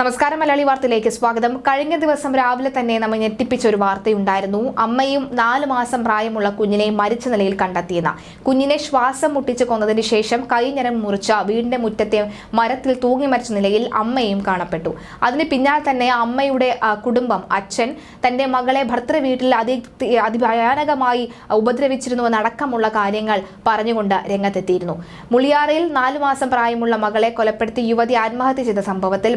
നമസ്കാരം മലയാളി വാർത്തയിലേക്ക് സ്വാഗതം. കഴിഞ്ഞ ദിവസം രാവിലെ തന്നെ നമ്മൾ ഞെട്ടിപ്പിച്ച ഒരു വാർത്തയുണ്ടായിരുന്നു. അമ്മയും നാല് മാസം പ്രായമുള്ള കുഞ്ഞിനെ മരിച്ച നിലയിൽ കണ്ടെത്തിയെന്ന. കുഞ്ഞിനെ ശ്വാസം മുട്ടിച്ച് കൊന്നതിന് ശേഷം കൈഞ്ഞരം മുറിച്ച വീടിന്റെ മുറ്റത്തെ മരത്തിൽ തൂങ്ങി മരിച്ച നിലയിൽ അമ്മയും കാണപ്പെട്ടു. അതിന് പിന്നാലെ തന്നെ അമ്മയുടെ കുടുംബം അച്ഛൻ തന്റെ മകളെ ഭർത്തൃ വീട്ടിൽ അതി അതിഭയാനകമായി ഉപദ്രവിച്ചിരുന്നുവെന്നടക്കമുള്ള കാര്യങ്ങൾ പറഞ്ഞുകൊണ്ട് രംഗത്തെത്തിയിരുന്നു. മുളിയാറയിൽ നാലു മാസം പ്രായമുള്ള മകളെ കൊലപ്പെടുത്തി യുവതി ആത്മഹത്യ ചെയ്ത സംഭവത്തിൽ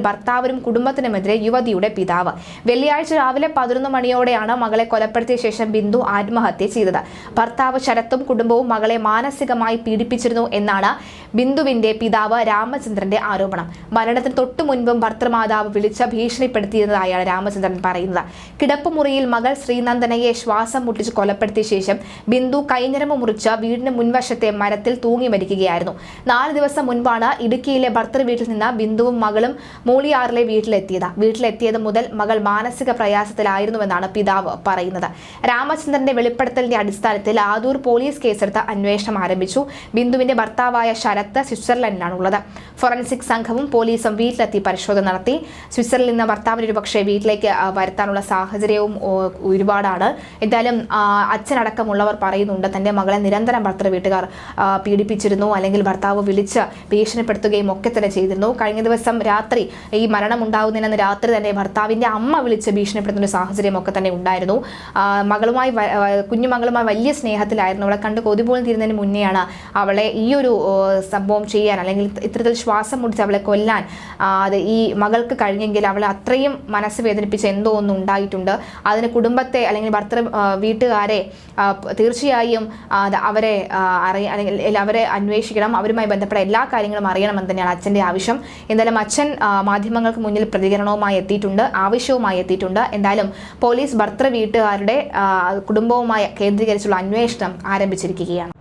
ഭർത്താവിനും കുടുംബത്തിനുമെതിരെ യുവതിയുടെ പിതാവ്. വെള്ളിയാഴ്ച രാവിലെ പതിനൊന്ന് മണിയോടെയാണ് മകളെ കൊലപ്പെടുത്തിയ ശേഷം ബിന്ദു ആത്മഹത്യ ചെയ്തത്. ഭർത്താവ് ശരത്തും കുടുംബവും മകളെ മാനസികമായി പീഡിപ്പിച്ചിരുന്നു എന്നാണ് ബിന്ദുവിന്റെ പിതാവ് രാമചന്ദ്രന്റെ ആരോപണം. മരണത്തിന് തൊട്ടു മുൻപും ഭർത്തൃമാതാവ് വിളിച്ച ഭീഷണിപ്പെടുത്തിയിരുന്നതായാണ് രാമചന്ദ്രൻ പറയുന്നത്. കിടപ്പുമുറിയിൽ മകൾ ശ്രീനന്ദനയെ ശ്വാസം മുട്ടിച്ച് കൊലപ്പെടുത്തിയ ശേഷം ബിന്ദു കൈഞ്ഞരമ്പ് മുറിച്ച് വീടിന് മുൻവശത്തെ മരത്തിൽ തൂങ്ങി മരിക്കുകയായിരുന്നു നാല് ദിവസം മുൻപാണ് ഇടുക്കിയിലെ ഭർത്തൃ വീട്ടിൽ നിന്ന് ബിന്ദുവും മകളും മൂളിയാറിലെ വീട്ടിലെത്തിയത്. വീട്ടിലെത്തിയത് മുതൽ മകൾ മാനസിക പ്രയാസത്തിലായിരുന്നുവെന്നാണ് പിതാവ് പറയുന്നത്. രാമചന്ദ്രന്റെ വെളിപ്പെടുത്തലിന്റെ അടിസ്ഥാനത്തിൽ ആദൂർ പോലീസ് കേസെടുത്ത് അന്വേഷണം ആരംഭിച്ചു. ബിന്ദുവിന്റെ ഭർത്താവായ ശരത്ത് സ്വിറ്റ്സർലൻഡിലാണുള്ളത്. ഫോറൻസിക് സംഘവും പോലീസും വീട്ടിലെത്തി പരിശോധന നടത്തി. സ്വിറ്റ്സർലൻഡിൽ നിന്ന് ഭർത്താവിന് ഒരുപക്ഷെ വീട്ടിലേക്ക് വരുത്താനുള്ള സാഹചര്യവും ഒരുപാടാണ്. എന്തായാലും അച്ഛനടക്കമുള്ളവർ പറയുന്നുണ്ട് തന്റെ മകളെ നിരന്തരം ഭർത്തൃ വീട്ടുകാർ പീഡിപ്പിച്ചിരുന്നു അല്ലെങ്കിൽ ഭർത്താവ് വിളിച്ച് ഭീഷണിപ്പെടുത്തുകയും ഒക്കെ തന്നെ ചെയ്തിരുന്നു. കഴിഞ്ഞ ദിവസം രാത്രി ഈ മരണം ഉണ്ടാകുന്നതിന് രാത്രി തന്നെ ഭർത്താവിന്റെ അമ്മ വിളിച്ച് ഭീഷണിപ്പെടുത്തുന്ന ഒരു സാഹചര്യം ഒക്കെ തന്നെ ഉണ്ടായിരുന്നു. മകളുമായി കുഞ്ഞുമകളുമായി വലിയ സ്നേഹത്തിലായിരുന്നു. അവളെ കണ്ട് കൊതി പോലും തീരുന്നതിന് മുന്നെയാണ് അവളെ ഈ ഒരു സംഭവം ചെയ്യാൻ അല്ലെങ്കിൽ ഇത്തരത്തിൽ ശ്വാസം മുടിച്ച് അവളെ കൊല്ലാൻ അത് ഈ മകൾക്ക് കഴിഞ്ഞെങ്കിൽ അവളെ അത്രയും മനസ്സ് വേദനിപ്പിച്ച് എന്തോ ഒന്ന് ഉണ്ടായിട്ടുണ്ട്. അതിന് കുടുംബത്തെ അല്ലെങ്കിൽ ഭർത്തൃ വീട്ടുകാരെ തീർച്ചയായും അവരെ അറിയ അല്ലെങ്കിൽ അവരെ അന്വേഷിക്കണം. അവരുമായി ബന്ധപ്പെട്ട എല്ലാ കാര്യങ്ങളും അറിയണമെന്ന് തന്നെയാണ് അച്ഛന്റെ ആവശ്യം. എന്തായാലും അച്ഛൻ ആ, മാധ്യമങ്ങൾക്ക് മുന്നിൽ പ്രതികരണവുമായി എത്തിയിട്ടുണ്ട് ആവശ്യവുമായി എത്തിയിട്ടുണ്ട്. എന്തായാലും പോലീസ് ഭർത്തൃ വീട്ടുകാരുടെ കുടുംബവുമായി കേന്ദ്രീകരിച്ചുള്ള അന്വേഷണം ആരംഭിച്ചിരിക്കുകയാണ്.